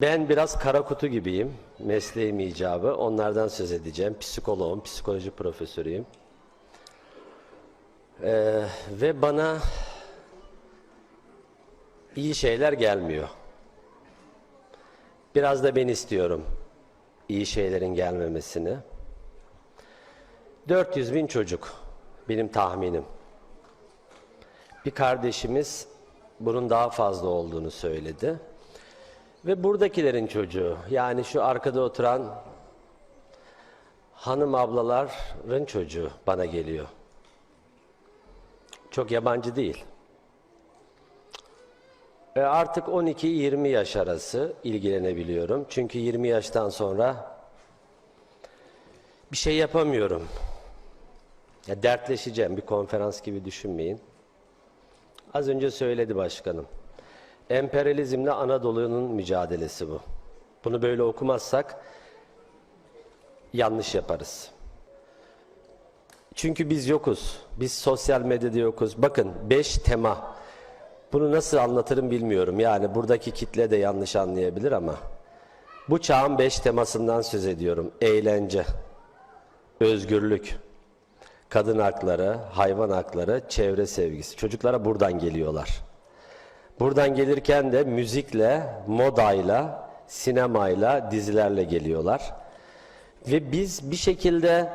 Ben biraz kara kutu gibiyim. Mesleğim icabı. Onlardan söz edeceğim. Psikoloğum, psikoloji profesörüyüm. Ee, ve bana iyi şeyler gelmiyor. Biraz da ben istiyorum iyi şeylerin gelmemesini. 400 bin çocuk benim tahminim. Bir kardeşimiz bunun daha fazla olduğunu söyledi. Ve buradakilerin çocuğu yani şu arkada oturan hanım ablaların çocuğu bana geliyor. Çok yabancı değil. E artık 12-20 yaş arası ilgilenebiliyorum. Çünkü 20 yaştan sonra bir şey yapamıyorum. Ya dertleşeceğim bir konferans gibi düşünmeyin. Az önce söyledi başkanım. Emperyalizmle Anadolu'nun mücadelesi bu. Bunu böyle okumazsak yanlış yaparız. Çünkü biz yokuz. Biz sosyal medyada yokuz. Bakın beş tema. Bunu nasıl anlatırım bilmiyorum. Yani buradaki kitle de yanlış anlayabilir ama. Bu çağın beş temasından söz ediyorum. Eğlence, özgürlük, kadın hakları, hayvan hakları, çevre sevgisi. Çocuklara buradan geliyorlar. Buradan gelirken de müzikle, modayla, sinemayla, dizilerle geliyorlar. Ve biz bir şekilde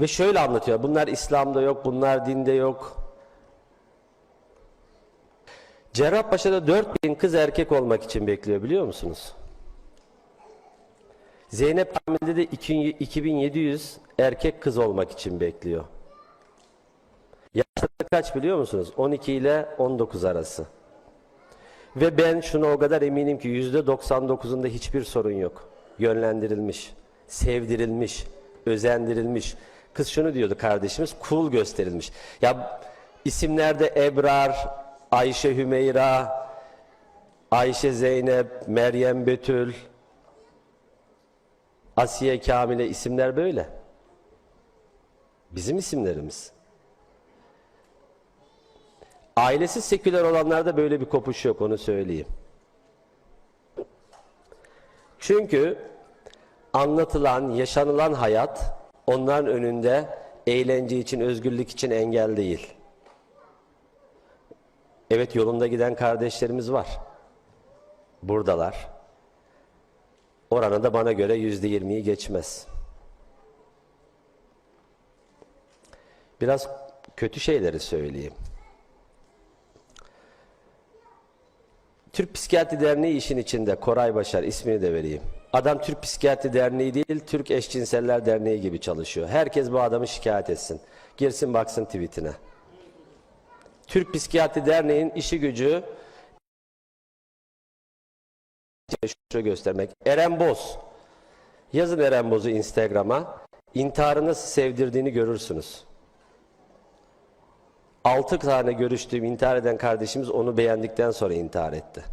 ve şöyle anlatıyor. Bunlar İslam'da yok, bunlar dinde yok. Cerrahpaşa'da 4000 kız erkek olmak için bekliyor biliyor musunuz? Zeynep Kamil'de de 2700 erkek kız olmak için bekliyor. Kaç biliyor musunuz? 12 ile 19 arası. Ve ben şunu o kadar eminim ki %99'unda hiçbir sorun yok. Yönlendirilmiş, sevdirilmiş, özendirilmiş. Kız şunu diyordu kardeşimiz, cool gösterilmiş. Ya isimlerde Ebrar, Ayşe Hümeyra, Ayşe Zeynep, Meryem Betül, Asiye Kamile isimler böyle. Bizim isimlerimiz. Ailesi seküler olanlarda böyle bir kopuş yok onu söyleyeyim. Çünkü anlatılan, yaşanılan hayat onların önünde eğlence için, özgürlük için engel değil. Evet yolunda giden kardeşlerimiz var. Buradalar. Oranı da bana göre yüzde yirmiyi geçmez. Biraz kötü şeyleri söyleyeyim. Türk Psikiyatri Derneği işin içinde Koray Başar ismini de vereyim. Adam Türk Psikiyatri Derneği değil, Türk Eşcinseller Derneği gibi çalışıyor. Herkes bu adamı şikayet etsin. Girsin baksın tweetine. Türk Psikiyatri Derneği'nin işi gücü şu göstermek. Eren Boz. Yazın Eren Boz'u Instagram'a. İntiharı sevdirdiğini görürsünüz. Altı tane görüştüğüm intihar eden kardeşimiz onu beğendikten sonra intihar etti.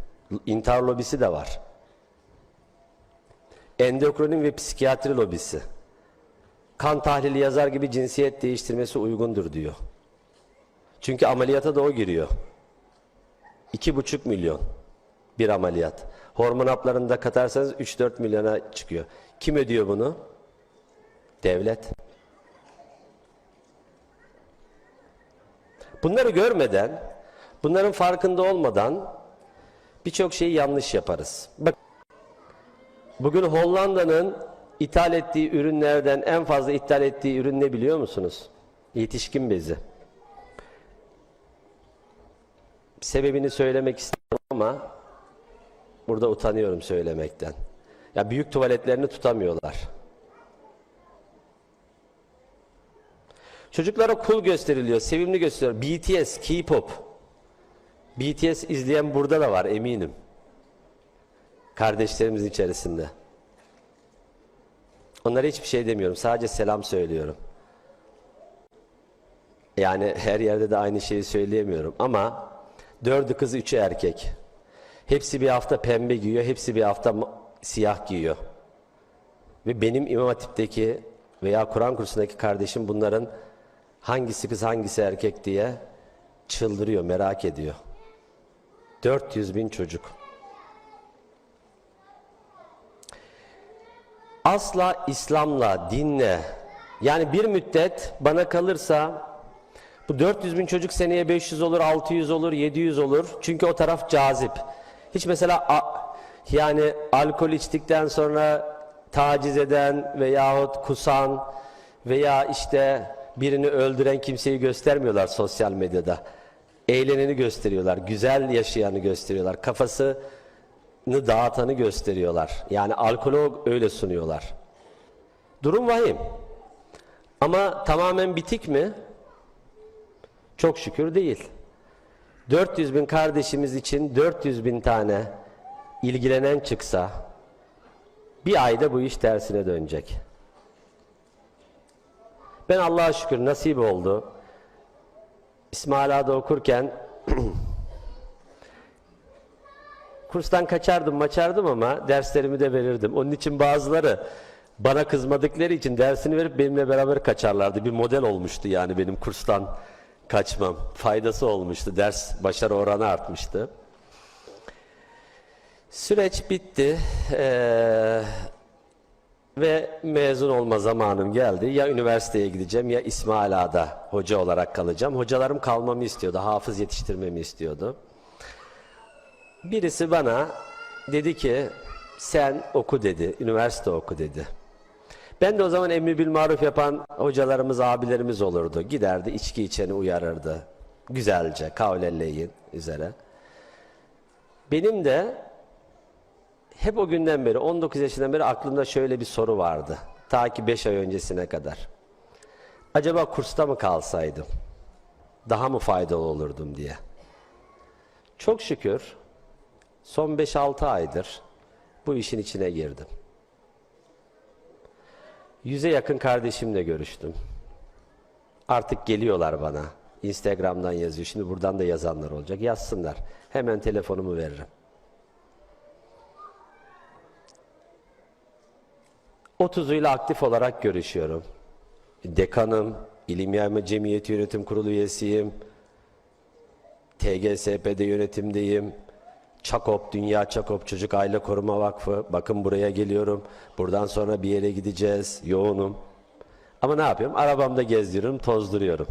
İntihar lobisi de var. Endokrinim ve psikiyatri lobisi. Kan tahlili yazar gibi cinsiyet değiştirmesi uygundur diyor. Çünkü ameliyata da o giriyor. İki buçuk milyon bir ameliyat. Hormon haplarını da katarsanız 3-4 milyona çıkıyor. Kim ödüyor bunu? Devlet. Bunları görmeden, bunların farkında olmadan birçok şeyi yanlış yaparız. Bak, bugün Hollanda'nın ithal ettiği ürünlerden en fazla ithal ettiği ürün ne biliyor musunuz? Yetişkin bezi. Sebebini söylemek istedim ama burada utanıyorum söylemekten. Ya büyük tuvaletlerini tutamıyorlar. Çocuklara cool gösteriliyor, sevimli gösteriliyor. BTS, K-pop. BTS izleyen burada da var eminim. Kardeşlerimizin içerisinde. Onlara hiçbir şey demiyorum. Sadece selam söylüyorum. Yani her yerde de aynı şeyi söyleyemiyorum. Ama dördü kız, üçü erkek. Hepsi bir hafta pembe giyiyor, hepsi bir hafta siyah giyiyor. Ve benim İmam Hatip'teki veya Kur'an kursundaki kardeşim bunların hangisi kız hangisi erkek diye çıldırıyor, merak ediyor. 400 bin çocuk. asla İslam'la, dinle, yani bir müddet bana kalırsa bu 400 bin çocuk seneye 500 olur, 600 olur, 700 olur. Çünkü o taraf cazip. Hiç mesela a- yani alkol içtikten sonra taciz eden veyahut kusan veya işte birini öldüren kimseyi göstermiyorlar sosyal medyada. Eğleneni gösteriyorlar, güzel yaşayanı gösteriyorlar, kafasını dağıtanı gösteriyorlar. Yani alkolü öyle sunuyorlar. Durum vahim. Ama tamamen bitik mi? Çok şükür değil. 400 bin kardeşimiz için 400 bin tane ilgilenen çıksa bir ayda bu iş tersine dönecek. Ben Allah'a şükür nasip oldu. İsmail Ağa'da okurken kurstan kaçardım maçardım ama derslerimi de verirdim. Onun için bazıları bana kızmadıkları için dersini verip benimle beraber kaçarlardı. Bir model olmuştu yani benim kurstan kaçmam. Faydası olmuştu. Ders başarı oranı artmıştı. Süreç bitti. Ee, ve mezun olma zamanım geldi. Ya üniversiteye gideceğim ya İsmail Ağa'da hoca olarak kalacağım. Hocalarım kalmamı istiyordu. Hafız yetiştirmemi istiyordu. Birisi bana dedi ki sen oku dedi. Üniversite oku dedi. Ben de o zaman emri bil maruf yapan hocalarımız, abilerimiz olurdu. Giderdi, içki içeni uyarırdı. Güzelce, kavlelleyin üzere. Benim de hep o günden beri, 19 yaşından beri aklımda şöyle bir soru vardı. Ta ki 5 ay öncesine kadar. Acaba kursta mı kalsaydım? Daha mı faydalı olurdum diye. Çok şükür son 5-6 aydır bu işin içine girdim. Yüze yakın kardeşimle görüştüm. Artık geliyorlar bana. Instagram'dan yazıyor. Şimdi buradan da yazanlar olacak. Yazsınlar. Hemen telefonumu veririm. 30'uyla aktif olarak görüşüyorum. Dekanım, İlim Yayma Cemiyeti Yönetim Kurulu üyesiyim. TGSP'de yönetimdeyim. Çakop, Dünya Çakop Çocuk Aile Koruma Vakfı. Bakın buraya geliyorum. Buradan sonra bir yere gideceğiz. Yoğunum. Ama ne yapıyorum? Arabamda gezdiriyorum, tozduruyorum.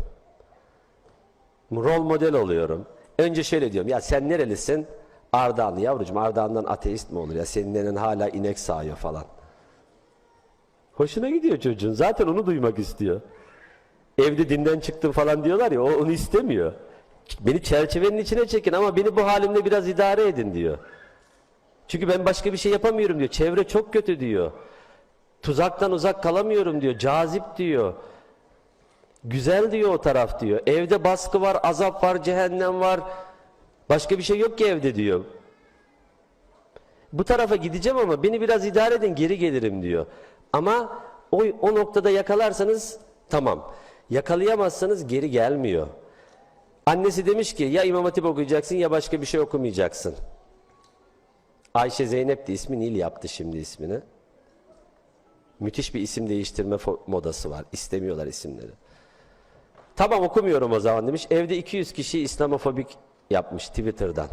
Rol model oluyorum. Önce şöyle diyorum. Ya sen nerelisin? Ardahanlı. Yavrucuğum Ardahan'dan ateist mi olur ya? Senin hala inek sağıyor falan. Hoşuna gidiyor çocuğun. Zaten onu duymak istiyor. Evde dinden çıktım falan diyorlar ya o onu istemiyor. Beni çerçevenin içine çekin ama beni bu halimle biraz idare edin diyor. Çünkü ben başka bir şey yapamıyorum diyor. Çevre çok kötü diyor. Tuzaktan uzak kalamıyorum diyor. Cazip diyor. Güzel diyor o taraf diyor. Evde baskı var, azap var, cehennem var. Başka bir şey yok ki evde diyor. Bu tarafa gideceğim ama beni biraz idare edin geri gelirim diyor. Ama o, o noktada yakalarsanız tamam. Yakalayamazsanız geri gelmiyor. Annesi demiş ki ya İmam Hatip okuyacaksın ya başka bir şey okumayacaksın. Ayşe Zeynep de ismi Nil yaptı şimdi ismini. Müthiş bir isim değiştirme modası var. İstemiyorlar isimleri. Tamam okumuyorum o zaman demiş. Evde 200 kişi İslamofobik yapmış Twitter'dan.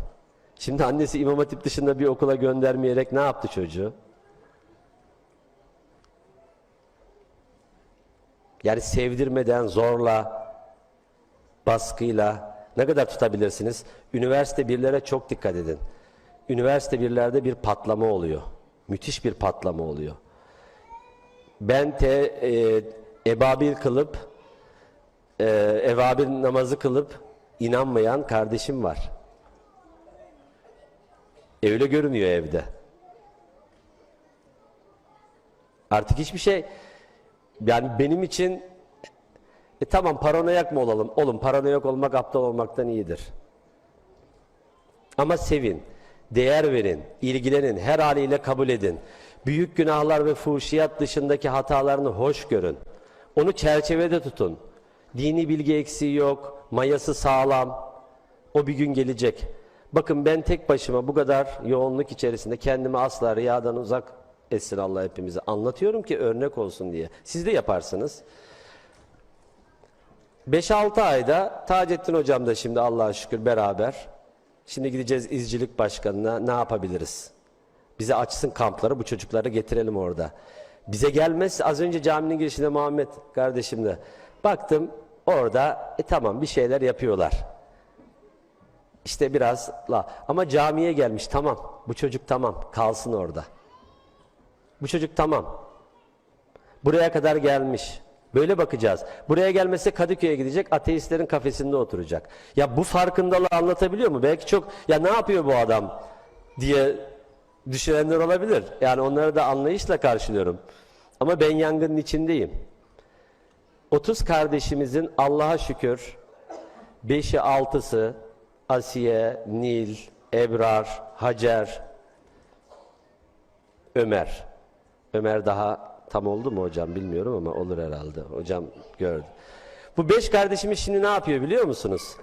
Şimdi annesi İmam Hatip dışında bir okula göndermeyerek ne yaptı çocuğu? Yani sevdirmeden, zorla, baskıyla ne kadar tutabilirsiniz? Üniversite birlere çok dikkat edin. Üniversite birlerde bir patlama oluyor. Müthiş bir patlama oluyor. Ben te, e, ebabil kılıp, e, evabil namazı kılıp inanmayan kardeşim var. Öyle görünüyor evde. Artık hiçbir şey yani benim için e tamam paranoyak mı olalım? Olun paranoyak olmak aptal olmaktan iyidir. Ama sevin, değer verin, ilgilenin, her haliyle kabul edin. Büyük günahlar ve fuhşiyat dışındaki hatalarını hoş görün. Onu çerçevede tutun. Dini bilgi eksiği yok, mayası sağlam. O bir gün gelecek. Bakın ben tek başıma bu kadar yoğunluk içerisinde kendimi asla riyadan uzak etsin Allah hepimizi. Anlatıyorum ki örnek olsun diye. Siz de yaparsınız. 5-6 ayda Taceddin hocam da şimdi Allah'a şükür beraber. Şimdi gideceğiz izcilik başkanına ne yapabiliriz? Bize açsın kampları bu çocukları getirelim orada. Bize gelmez. Az önce caminin girişinde Muhammed kardeşimle baktım orada e tamam bir şeyler yapıyorlar. İşte biraz la ama camiye gelmiş tamam. Bu çocuk tamam kalsın orada. Bu çocuk tamam. Buraya kadar gelmiş. Böyle bakacağız. Buraya gelmese Kadıköy'e gidecek, ateistlerin kafesinde oturacak. Ya bu farkındalığı anlatabiliyor mu? Belki çok ya ne yapıyor bu adam diye düşünenler olabilir. Yani onları da anlayışla karşılıyorum. Ama ben yangının içindeyim. 30 kardeşimizin Allah'a şükür 5'i 6'sı Asiye, Nil, Ebrar, Hacer, Ömer. Ömer daha tam oldu mu hocam bilmiyorum ama olur herhalde. Hocam gördü. Bu beş kardeşimiz şimdi ne yapıyor biliyor musunuz?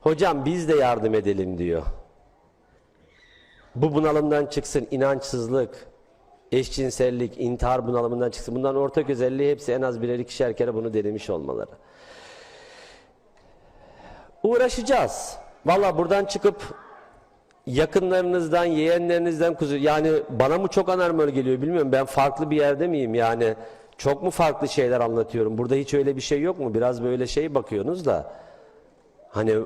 Hocam biz de yardım edelim diyor. Bu bunalımdan çıksın inançsızlık, eşcinsellik, intihar bunalımından çıksın. Bunların ortak özelliği hepsi en az birer ikişer kere bunu denemiş olmaları. Uğraşacağız. Valla buradan çıkıp yakınlarınızdan, yeğenlerinizden kuzu yani bana mı çok anormal geliyor bilmiyorum. Ben farklı bir yerde miyim yani? Çok mu farklı şeyler anlatıyorum? Burada hiç öyle bir şey yok mu? Biraz böyle şey bakıyorsunuz da. Hani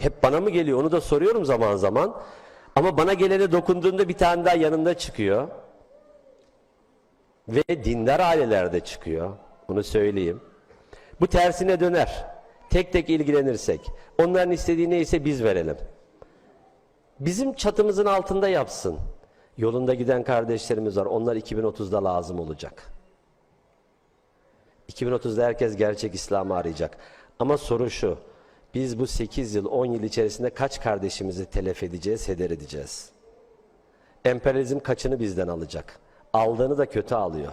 hep bana mı geliyor? Onu da soruyorum zaman zaman. Ama bana gelene dokunduğunda bir tane daha yanında çıkıyor. Ve dindar ailelerde çıkıyor. Bunu söyleyeyim. Bu tersine döner. Tek tek ilgilenirsek. Onların istediği neyse biz verelim. Bizim çatımızın altında yapsın. Yolunda giden kardeşlerimiz var. Onlar 2030'da lazım olacak. 2030'da herkes gerçek İslam'ı arayacak. Ama soru şu. Biz bu 8 yıl, 10 yıl içerisinde kaç kardeşimizi telef edeceğiz, heder edeceğiz? Emperyalizm kaçını bizden alacak? Aldığını da kötü alıyor.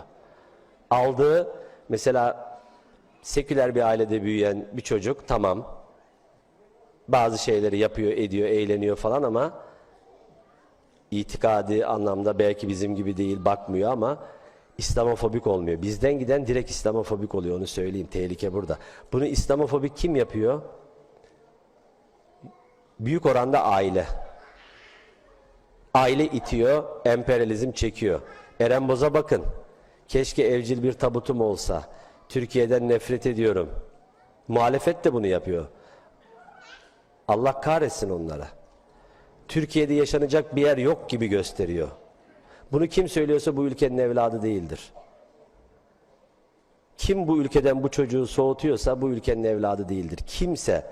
Aldığı, mesela seküler bir ailede büyüyen bir çocuk, tamam, bazı şeyleri yapıyor, ediyor, eğleniyor falan ama itikadi anlamda belki bizim gibi değil, bakmıyor ama İslamofobik olmuyor. Bizden giden direkt İslamofobik oluyor, onu söyleyeyim. Tehlike burada. Bunu İslamofobik kim yapıyor? Büyük oranda aile. Aile itiyor, emperyalizm çekiyor. Eren Boz'a bakın. Keşke evcil bir tabutum olsa. Türkiye'den nefret ediyorum. Muhalefet de bunu yapıyor. Allah kahretsin onlara. Türkiye'de yaşanacak bir yer yok gibi gösteriyor. Bunu kim söylüyorsa bu ülkenin evladı değildir. Kim bu ülkeden bu çocuğu soğutuyorsa bu ülkenin evladı değildir. Kimse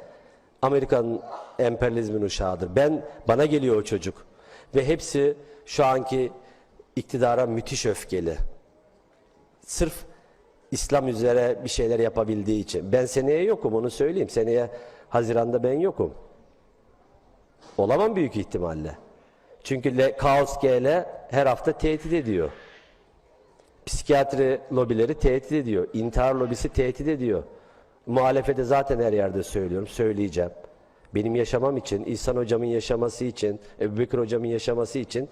Amerikan emperyalizmin uşağıdır. Ben bana geliyor o çocuk ve hepsi şu anki iktidara müthiş öfkeli. Sırf İslam üzere bir şeyler yapabildiği için. Ben seneye yokum onu söyleyeyim. Seneye Haziran'da ben yokum. Olamam büyük ihtimalle. Çünkü Le, Kaos GL her hafta tehdit ediyor. Psikiyatri lobileri tehdit ediyor. İntihar lobisi tehdit ediyor. Muhalefete zaten her yerde söylüyorum, söyleyeceğim. Benim yaşamam için, İhsan hocamın yaşaması için, Ebu Bekir hocamın yaşaması için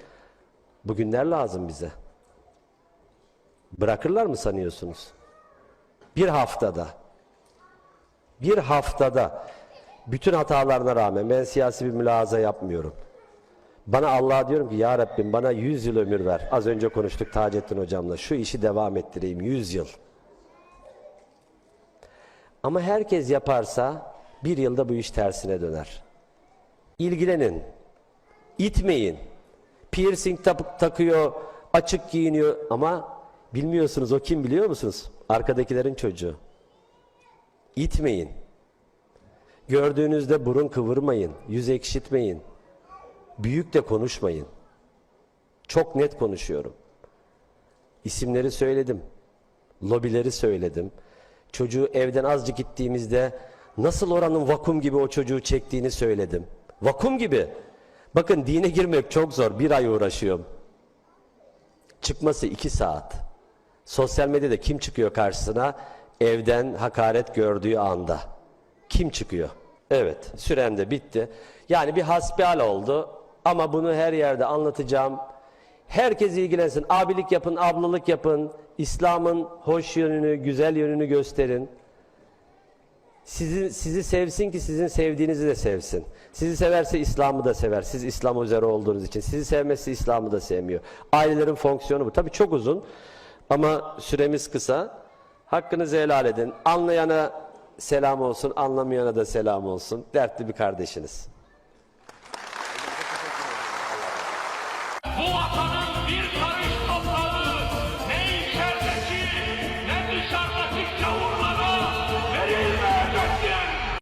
bugünler lazım bize. Bırakırlar mı sanıyorsunuz? Bir haftada, bir haftada bütün hatalarına rağmen ben siyasi bir mülahaza yapmıyorum. Bana Allah'a diyorum ki ya Rabbim bana 100 yıl ömür ver. Az önce konuştuk Taceddin hocamla. Şu işi devam ettireyim 100 yıl. Ama herkes yaparsa bir yılda bu iş tersine döner. İlgilenin. İtmeyin. Piercing tak- takıyor, açık giyiniyor ama bilmiyorsunuz o kim biliyor musunuz? Arkadakilerin çocuğu. İtmeyin. Gördüğünüzde burun kıvırmayın, yüz ekşitmeyin. Büyük de konuşmayın. Çok net konuşuyorum. İsimleri söyledim. Lobileri söyledim. Çocuğu evden azıcık gittiğimizde nasıl oranın vakum gibi o çocuğu çektiğini söyledim. Vakum gibi. Bakın dine girmek çok zor. Bir ay uğraşıyorum. Çıkması iki saat. Sosyal medyada kim çıkıyor karşısına? Evden hakaret gördüğü anda. Kim çıkıyor? Evet, sürem de bitti. Yani bir hasbihal oldu ama bunu her yerde anlatacağım. Herkes ilgilensin. Abilik yapın, ablalık yapın. İslam'ın hoş yönünü, güzel yönünü gösterin. Sizi, sizi sevsin ki sizin sevdiğinizi de sevsin. Sizi severse İslam'ı da sever. Siz İslam üzere olduğunuz için. Sizi sevmezse İslam'ı da sevmiyor. Ailelerin fonksiyonu bu. Tabii çok uzun. Ama süremiz kısa. Hakkınızı helal edin. Anlayana selam olsun, anlamayana da selam olsun. Dertli bir kardeşiniz.